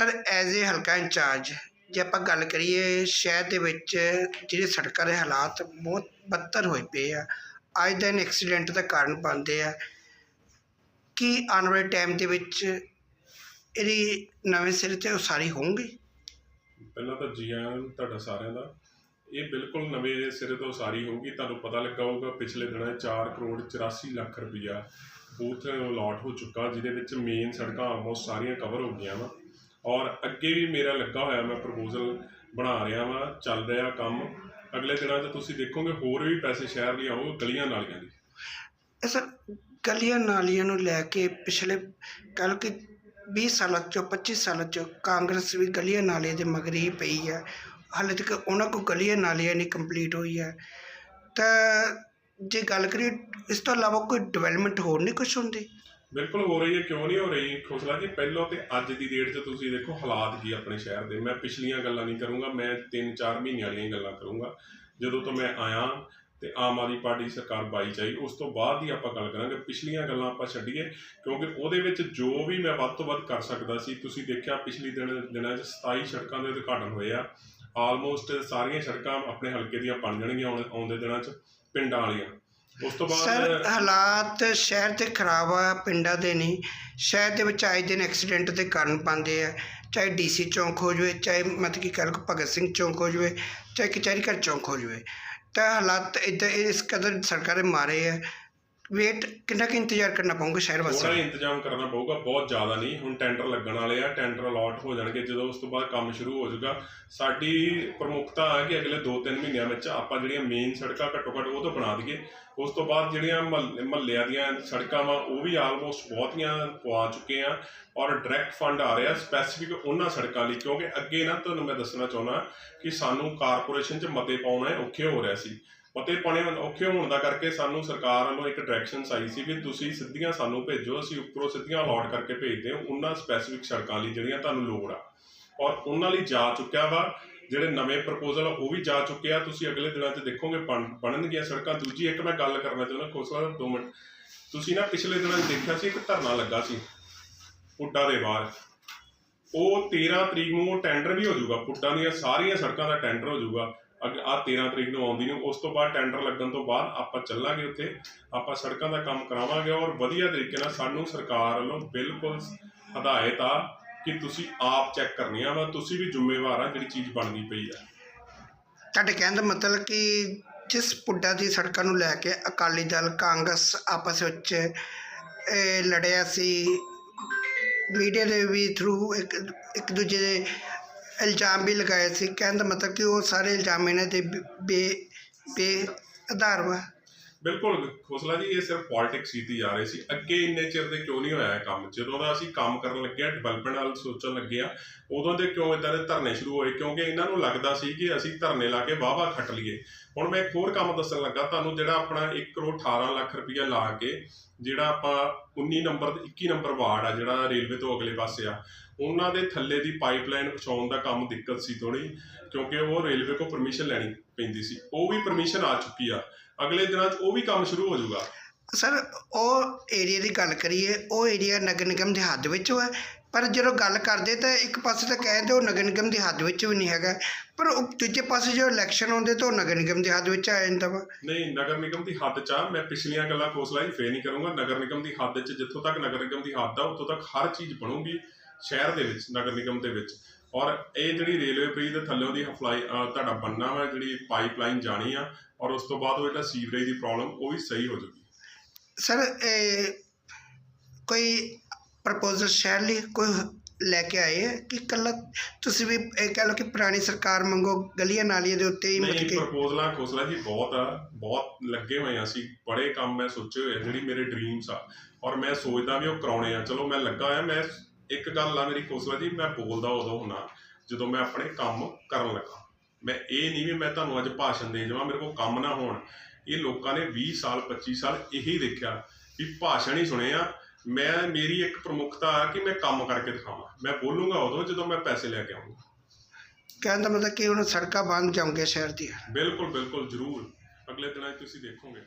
Sir as a ਹਲਕਾ incharge, ਜੇ ਆਪਾਂ ਗੱਲ ਕਰੀਏ ਸ਼ਹਿਰ ਦੇ ਵਿੱਚ ਜਿਹੜੇ ਸੜਕਾਂ ਦੇ ਹਾਲਾਤ ਬਹੁਤ ਬਦਤਰ ਹੋਏ ਪਏ ਆ, ਅੱਜ ਦਿਨ ਐਕਸੀਡੈਂਟ ਦਾ ਕਾਰਨ ਬਣਦੇ ਆ। ਕੀ ਆਉਣ ਵਾਲੇ ਟਾਈਮ ਦੇ ਵਿੱਚ ਇਹਦੀ ਨਵੇਂ ਸਿਰੇ ਤੇ ਉਸਾਰੀ ਹੋਊਗੀ? ਪਹਿਲਾਂ ਤਾਂ ਜੀ ਆਇਆਂ ਨੂੰ, ਤੁਹਾਡਾ ਸਾਰਿਆਂ ਦਾ। ਇਹ ਬਿਲਕੁਲ ਨਵੇਂ ਸਿਰੇ ਤੋਂ ਉਸਾਰੀ ਹੋਊਗੀ। ਤੁਹਾਨੂੰ ਪਤਾ ਲੱਗਾ ਹੋਊਗਾ, ਪਿਛਲੇ ਦਿਨਾਂ 'ਚ 4 ਕਰੋੜ 84 ਲੱਖ ਰੁਪਈਆ ਬੂਥ ਅਲਾਟ ਹੋ ਚੁੱਕਾ, ਜਿਹਦੇ ਵਿੱਚ ਮੇਨ ਸੜਕਾਂ ਆਲਮੋਸਟ ਸਾਰੀਆਂ ਕਵਰ ਹੋ ਗਈਆਂ ਵਾ। ਔਰ ਅੱਗੇ ਵੀ ਮੇਰਾ ਲੱਗਾ ਹੋਇਆ ਮੈਂ ਪ੍ਰਪੋਜ਼ਲ ਬਣਾ ਰਿਹਾ ਵਾਂ, ਚੱਲ ਰਿਹਾ ਕੰਮ। ਅਗਲੇ ਦਿਨਾਂ 'ਚ ਤੁਸੀਂ ਦੇਖੋਗੇ ਹੋਰ ਵੀ ਪੈਸੇ ਸ਼ਹਿਰ ਲਈ ਆਉਗੇ ਗਲੀਆਂ ਨਾਲੀਆਂ ਦੀ। ਇਹ ਸਰ ਗਲੀਆਂ ਨਾਲੀਆਂ ਨੂੰ ਲੈ ਕੇ ਪਿਛਲੇ ਕੱਲ ਕਿ 20 ਸਾਲਾਂ ਚੋਂ 25 ਸਾਲਾਂ ਚੋਂ ਕਾਂਗਰਸ ਵੀ ਗਲੀਆਂ ਨਾਲੀਆਂ ਦੇ ਮਗਰ ਹੀ ਪਈ ਹੈ ਹਾਲੇ ਤੱਕ ਉਹਨਾਂ ਕੋਲ ਗਲੀਆਂ ਨਾਲੀਆਂ ਨਹੀਂ ਕੰਪਲੀਟ ਹੋਈ ਹੈ ਤਾਂ ਜੇ ਗੱਲ ਕਰੀਏ, ਇਸ ਤੋਂ ਇਲਾਵਾ ਕੋਈ ਡਿਵੈਲਪਮੈਂਟ ਹੋਰ ਨਹੀਂ ਕੁਝ ਹੁੰਦੀ? ਬਿਲਕੁਲ ਹੋ ਰਹੀ ਹੈ, ਕਿਉਂ ਨਹੀਂ ਹੋ ਰਹੀ? ਖੋਸਲਾ ਜੀ, ਪਹਿਲਾਂ ਤੇ ਅੱਜ ਦੀ ਡੇਟ 'ਚ ਤੁਸੀਂ ਦੇਖੋ ਹਾਲਾਤ ਕੀ ਆਪਣੇ ਸ਼ਹਿਰ ਦੇ। ਮੈਂ ਪਿਛਲੀਆਂ ਗੱਲਾਂ ਨਹੀਂ ਕਰੂੰਗਾ, ਮੈਂ 3-4 ਮਹੀਨਿਆਂ ਵਾਲੀਆਂ ਗੱਲਾਂ ਕਰੂੰਗਾ। ਜਦੋਂ ਤੋਂ ਮੈਂ ਆਇਆ ਤੇ ਆਮ ਆਦਮੀ ਪਾਰਟੀ ਸਰਕਾਰ ਬਾਈ ਚਾਈ ਉਸ ਤੋਂ ਬਾਅਦ ਹੀ ਆਪਾਂ ਗੱਲ ਕਰਾਂਗੇ। ਪਿਛਲੀਆਂ ਗੱਲਾਂ ਆਪਾਂ ਛੱਡੀਏ, ਕਿਉਂਕਿ ਉਹਦੇ ਵਿੱਚ ਜੋ ਵੀ ਮੈਂ ਵੱਧ ਤੋਂ ਵੱਧ ਕਰ ਸਕਦਾ ਸੀ, ਤੁਸੀਂ ਦੇਖਿਆ ਪਿਛਲੀ ਦਿਨ, ਦਿਨਾਂ 'ਚ 27 ਸੜਕਾਂ ਦੇ ਉਦਘਾਟਨ ਹੋਏ ਆ। ਆਲਮੋਸਟ ਸਾਰੀਆਂ ਸੜਕਾਂ ਆਪਣੇ ਹਲਕੇ ਦੀਆਂ ਬਣ ਜਾਣਗੀਆਂ ਆਉਣ- ਆਉਂਦੇ ਦਿਨਾਂ 'ਚ, ਪਿੰਡਾਂ ਵਾਲੀਆਂ। ਉਸ ਤੋਂ ਸਰ, ਹਾਲਾਤ ਸ਼ਹਿਰ ਦੇ ਖਰਾਬ ਆ, ਪਿੰਡਾਂ ਦੇ ਨਹੀਂ। ਸ਼ਹਿਰ ਦੇ ਵਿੱਚ ਆਏ ਦਿਨ ਐਕਸੀਡੈਂਟ ਦੇ ਕਾਰਨ ਪਾਉਂਦੇ ਆ। ਚਾਹੇ ਡੀਸੀ ਚੌਂਕ ਹੋ ਜਾਵੇ, ਚਾਹੇ ਮਤਲਬ ਕਿ ਕਹਿ ਲਓ ਭਗਤ ਸਿੰਘ ਚੌਂਕ ਹੋ ਜਾਵੇ, ਚਾਹੇ ਕਚਹਿਰੀ ਘਰ ਚੌਂਕ ਹੋ ਜਾਵੇ। ਤਾਂ ਹਾਲਾਤ ਇੱਦਾਂ, ਇਸ ਕਦਰ ਸਰਕਾਰ ਦੇ ਮਾਰੇ ਆ। ਵੇਟ ਕਿੰਨਾ ਕੁ ਇੰਤਜ਼ਾਰ ਕਰਨਾ ਪਊਗਾ ਸ਼ਹਿਰ ਥੋੜਾ ਇੰਤਜ਼ਾਮ ਕਰਨਾ ਪਊਗਾ ਬਹੁਤ ਜ਼ਿਆਦਾ ਨਹੀਂ। ਹੁਣ ਟੈਂਡਰ ਲੱਗਣ ਵਾਲੇ ਆ ਟੈਂਡਰ ਅਲਾਟ ਹੋ ਜਾਣਗੇ ਜਦੋਂ ਉਸ ਤੋਂ ਬਾਅਦ ਕੰਮ ਸ਼ੁਰੂ ਹੋ ਜਾਊਗਾ। ਸਾਡੀ ਪ੍ਰਮੁਖਤਾ ਹੈ ਕਿ ਅਗਲੇ 2-3 ਮਹੀਨਿਆਂ ਵਿੱਚ ਆਪਾਂ ਜਿਹੜੀਆਂ ਮੇਨ ਸੜਕਾਂ ਘੱਟੋ ਘੱਟ ਉਹ ਤਾਂ ਬਣਾ ਦਈਏ। ਉਸ ਤੋਂ ਬਾਅਦ ਜਿਹੜੀਆਂ ਮਹੱਲਿਆਂ ਦੀਆਂ ਸੜਕਾਂ ਵਾ ਉਹ ਵੀ ਆਲਮੋਸਟ ਬਹੁਤੀਆਂ ਪਵਾ ਚੁੱਕੇ ਆ। ਔਰ ਡਾਇਰੈਕਟ ਫੰਡ ਆ ਰਿਹਾ ਸਪੈਸੀਫਿਕ ਉਹਨਾਂ ਸੜਕਾਂ ਲਈ ਕਿਉਂਕਿ ਅੱਗੇ ਨਾ ਤੁਹਾਨੂੰ ਮੈਂ ਦੱਸਣਾ ਚਾਹੁੰਦਾ ਕਿ ਸਾਨੂੰ ਕਾਰਪੋਰੇਸ਼ਨ 'ਚ ਮਤੇ ਪਾਉਣਾ ਔਖੇ ਹੋ ਰਿਹਾ ਸੀ। ਮਤੇ ਪਾਉਣੇ ਔਖੇ ਹੋਣ ਦਾ ਕਰਕੇ ਸਾਨੂੰ ਸਰਕਾਰ ਵੱਲੋਂ ਇੱਕ ਡਾਇਰੈਕਸ਼ਨ ਆਈ ਸੀ ਵੀ ਤੁਸੀਂ ਸਿੱਧੀਆਂ ਸਾਨੂੰ ਭੇਜੋ, ਅਸੀਂ ਉੱਪਰੋਂ ਸਿੱਧੀਆਂ ਅਲਾਟ ਕਰਕੇ ਭੇਜਦੇ ਹਾਂ, ਉਹਨਾਂ ਸਪੈਸੀਫਿਕ ਸੜਕਾਂ ਲਈ ਜਿਹੜੀਆਂ ਤੁਹਾਨੂੰ ਲੋੜ ਆ। ਔਰ ਉਹਨਾਂ ਲਈ ਜਾ ਚੁੱਕਿਆ ਵਾ, ਜਿਹੜੇ ਨਵੇਂ ਪ੍ਰਪੋਜ਼ਲ ਆ, ਉਹ ਵੀ ਜਾ ਚੁੱਕੇ ਆ। ਤੁਸੀਂ ਅਗਲੇ ਦਿਨਾਂ 'ਚ ਦੇਖੋਗੇ ਬਣਨਗੀਆਂ ਸੜਕਾਂ। ਦੂਜੀ ਇੱਕ ਮੈਂ ਗੱਲ ਕਰਨਾ ਚਾਹੁੰਦਾ, ਖੋਸਲਾ, ਦੋ ਮਿੰਟ। ਤੁਸੀਂ ਨਾ ਪਿਛਲੇ ਦਿਨਾਂ 'ਚ ਦੇਖਿਆ ਸੀ, ਇੱਕ ਧਰਨਾ ਲੱਗਾ ਸੀ, ਪੁੱਡਾ ਦੇ ਬਾਹਰ। ਉਹ 13 ਤਰੀਕ ਨੂੰ ਉਹ ਟੈਂਡਰ ਵੀ ਹੋ ਜਾਊਗਾ। ਪੁੱਡਾ ਦੀਆਂ ਸਾਰੀਆਂ ਸੜਕਾਂ ਦਾ ਟੈਂਡਰ ਹੋ ਜਾਊਗਾ। ਆ 13 ਤਰੀਕ ਨੂੰ ਆਉਂਦੀ ਨੂੰ, ਉਸ ਤੋਂ ਬਾਅਦ ਟੈਂਡਰ ਲੱਗਣ ਤੋਂ ਬਾਅਦ ਆਪਾਂ ਚੱਲਾਂਗੇ ਉੱਥੇ, ਆਪਾਂ ਸੜਕਾਂ ਦਾ ਕੰਮ ਕਰਾਵਾਂਗੇ ਔਰ ਵਧੀਆ ਤਰੀਕੇ ਨਾਲ ਸਾਨੂੰ ਸਰਕਾਰ ਵੱਲੋਂ ਬਿਲਕੁਲ ਹਦਾਇਤ ਆ ਕਿ ਤੁਸੀਂ ਆਪ ਚੈੱਕ ਕਰਨੀਆਂ ਵਾ ਤੁਸੀਂ ਵੀ ਜ਼ਿੰਮੇਵਾਰ ਆ ਜਿਹੜੀ ਚੀਜ਼ ਬਣਦੀ ਪਈ ਆ। ਤੁਹਾਡੇ ਕਹਿਣ ਦਾ ਮਤਲਬ ਕਿ ਜਿਸ ਪੁੱਡਾ ਦੀ ਸੜਕਾਂ ਨੂੰ ਲੈ ਕੇ ਅਕਾਲੀ ਦਲ, ਕਾਂਗਰਸ ਆਪਸ ਵਿੱਚ ਲੜਿਆ ਸੀ, ਮੀਡੀਆ ਦੇ ਵੀ ਥਰੂ ਇੱਕ ਇੱਕ ਦੂਜੇ ਦੇ ਇਲਜ਼ਾਮ ਵੀ ਲਗਾਏ ਸੀ। ਕਹਿਣ ਦਾ ਮਤਲਬ ਕਿ ਉਹ ਸਾਰੇ ਇਲਜ਼ਾਮ ਇਹਨਾਂ ਦੇ ਬੇ- ਬੇ ਬੇ ਵਾ। ਬਿਲਕੁਲ ਖੋਸਲਾ ਜੀ, ਇਹ ਸਿਰਫ ਪੋਲਿਟਿਕਸ ਕੀਤੀ ਜਾ ਰਹੀ ਸੀ। ਅੱਗੇ ਇੰਨੇ ਚਿਰ ਦੇ ਕਿਉਂ ਨਹੀਂ ਹੋਇਆ ਇਹ ਕੰਮ? ਜਦੋਂ ਦਾ ਅਸੀਂ ਕੰਮ ਕਰਨ ਲੱਗੇ ਆ ਡਿਵੈਲਪਮੈਂਟ ਵੱਲ ਸੋਚਣ ਲੱਗੇ ਆ ਉਦੋਂ ਦੇ ਕਿਉਂ ਇਦਾਂ ਦੇ ਧਰਨੇ ਸ਼ੁਰੂ ਹੋਏ? ਕਿਉਂਕਿ ਇਹਨਾਂ ਨੂੰ ਲੱਗਦਾ ਸੀ ਕਿ ਅਸੀਂ ਧਰਨੇ ਲਾ ਕੇ ਵਾਹਵਾ ਖੱਟ ਲਈਏ। ਹੁਣ ਮੈਂ ਇੱਕ ਹੋਰ ਕੰਮ ਦੱਸਣ ਲੱਗਾ ਤੁਹਾਨੂੰ, ਜਿਹੜਾ ਆਪਣਾ 1 ਕਰੋੜ 18 ਲੱਖ ਰੁਪਇਆ ਲਾ ਕੇ, ਜਿਹੜਾ ਆਪਾਂ 19 ਨੰਬਰ ਤੇ 21 ਨੰਬਰ ਵਾਰਡ ਆ, ਜਿਹੜਾ ਰੇਲਵੇ ਤੋਂ ਅਗਲੇ ਪਾਸੇ ਆ ਉਹਨਾਂ ਦੇ ਥੱਲੇ ਦੀ ਪਾਈਪਲਾਈਨ ਵਿਛਾਉਣ ਦਾ ਕੰਮ ਦਿੱਕਤ ਸੀ ਥੋੜੀ ਕਿਉਂਕਿ ਉਹ ਰੇਲਵੇ ਕੋਲ ਪਰਮਿਸ਼ਨ ਲੈਣੀ ਪੈਂਦੀ ਸੀ। ਉਹ ਵੀ ਪਰਮਿਸ਼ਨ ਆ ਚੁੱਕੀ ਆ। ਅਗਲੇ ਦਿਨਾਂ 'ਚ ਉਹ ਵੀ ਕੰਮ ਸ਼ੁਰੂ ਹੋ ਜਾਊਗਾ। ਸਰ ਉਹ ਏਰੀਆ ਦੀ ਗੱਲ ਕਰੀਏ ਉਹ ਏਰੀਆ ਨਗਰ ਨਿਗਮ ਦੇ ਹੱਦ ਵਿੱਚ ਹੈ ਪਰ ਜਦੋਂ ਗੱਲ ਕਰਦੇ ਤਾਂ ਇੱਕ ਪਾਸੇ ਤਾਂ ਕਹਿੰਦੇ ਉਹ ਨਗਰ ਨਿਗਮ ਦੀ ਹੱਦ ਵਿੱਚ ਵੀ ਨਹੀਂ ਹੈਗਾ। ਪਰ ਉਹ ਦੂਜੇ ਪਾਸੇ ਜਦੋਂ ਇਲੈਕਸ਼ਨ ਆਉਂਦੇ ਤਾਂ ਉਹ ਨਗਰ ਨਿਗਮ ਦੀ ਹੱਦ ਵਿੱਚ ਆ ਜਾਂਦਾ ਵਾ। ਨਹੀਂ ਨਗਰ ਨਿਗਮ ਦੀ ਹੱਦ 'ਚ ਆ। ਮੈਂ ਪਿਛਲੀਆਂ ਗੱਲਾਂ ਖੋਸਲਾ ਹੀ ਫੇਰ ਨਹੀਂ ਕਰੂੰਗਾ। ਨਗਰ ਨਿਗਮ ਦੀ ਹੱਦ 'ਚ ਜਿੱਥੋਂ ਤੱਕ ਨਗਰ ਨਿਗਮ ਦੀ ਹੱਦ ਆ ਉੱਥੋਂ ਤੱਕ ਹਰ ਚੀਜ਼ ਬਣੂਗੀ। ਸ਼ਹਿਰ ਦੇ ਵਿੱਚ ਨਗਰ ਨਿਗਮ ਦੇ ਵਿੱਚ। ਔਰ ਇਹ ਜਿਹੜੀ ਰੇਲਵੇ ਬ੍ਰਿਜ ਦੇ ਥੱਲੇੋਂ ਦੀ ਫਲਾਈ ਤੁਹਾਡਾ ਬੰਨਾ ਵਾ ਜਿਹੜੀ ਪਾਈਪਲਾਈਨ ਜਾਣੀ ਆ ਔਰ ਉਸ ਤੋਂ ਬਾਅਦ ਉਹ ਜਿਹੜਾ ਸੀਵਰੇਜ ਦੀ ਪ੍ਰੋਬਲਮ ਉਹ ਵੀ ਸਹੀ ਹੋ ਜਾਊਗੀ। ਸਰ ਇਹ ਕੋਈ ਪ੍ਰਪੋਜ਼ਲ ਸ਼ਹਿਰ ਲਈ ਕੋਈ ਲੈ ਕੇ ਆਏ ਹੈ ਕਿ ਕੱਲਾ ਤੁਸੀਂ ਵੀ ਇਹ ਕਹਿ ਲਓ ਕਿ ਪੁਰਾਣੀ ਸਰਕਾਰ ਮੰਗੋ ਗਲੀਆਂ ਨਾਲੀਆਂ ਦੇ ਉੱਤੇ ਹੀ ਮਤਲਬ ਕਿ ਪ੍ਰਪੋਜ਼ਲਾਂ ਖੋਸਲਾ ਜੀ ਬਹੁਤ ਆ ਬਹੁਤ ਲੱਗੇ ਹੋਏ ਆ ਅਸੀਂ ਬੜੇ ਕੰਮ ਮੈਂ ਸੋਚੇ ਹੋਏ ਆ ਜਿਹੜੀ ਮੇਰੇ ਡ੍ਰੀਮਸ ਆ। ਔਰ ਮੈਂ ਸੋਚਦਾ ਵੀ ਉਹ ਕਰਾਉਣੇ ਆ। ਚਲੋ ਮੈਂ ਲੱਗਾ ਹੋਇਆ ਮੈਂ ਇੱਕ ਗੱਲ ਆ ਮੇਰੀ ਖੋਸਲਾ ਜੀ ਮੈਂ ਬੋਲਦਾ ਉਦੋਂ ਹੁਣਾ ਜਦੋਂ ਮੈਂ ਆਪਣੇ ਕੰਮ ਕਰਨ ਲੱਗਾ। ਮੈਂ ਇਹ ਨਹੀਂ ਵੀ ਮੈਂ ਤੁਹਾਨੂੰ ਅੱਜ ਭਾਸ਼ਣ ਦੇ ਜਾਵਾਂ ਮੇਰੇ ਕੋਲ ਕੰਮ ਨਾ ਹੋਣ। ਇਹ ਲੋਕਾਂ ਨੇ 20 ਸਾਲ 25 ਸਾਲ ਇਹੀ ਦੇਖਿਆ ਵੀ ਭਾਸ਼ਣ ਹੀ ਸੁਣੇ ਆ। ਮੈਂ ਮੇਰੀ ਇੱਕ ਪ੍ਰਮੁਖਤਾ ਆ ਕਿ ਮੈਂ ਕੰਮ ਕਰਕੇ ਦਿਖਾਵਾਂ। ਮੈਂ ਬੋਲੂੰਗਾ ਉਦੋਂ ਜਦੋਂ ਮੈਂ ਪੈਸੇ ਲੈ ਕੇ ਆਉਂਗਾ ਕਹਿਣ ਦਾ ਮਤਲਬ ਕਿ ਹੁਣ ਸੜਕਾਂ ਬੰਦ ਜਾਉਂਗੇ ਸ਼ਹਿਰ ਦੀਆਂ। ਬਿਲਕੁਲ ਬਿਲਕੁਲ ਜ਼ਰੂਰ। ਅਗਲੇ ਦਿਨਾਂ ਤੁਸੀਂ ਦੇਖੋਗੇ।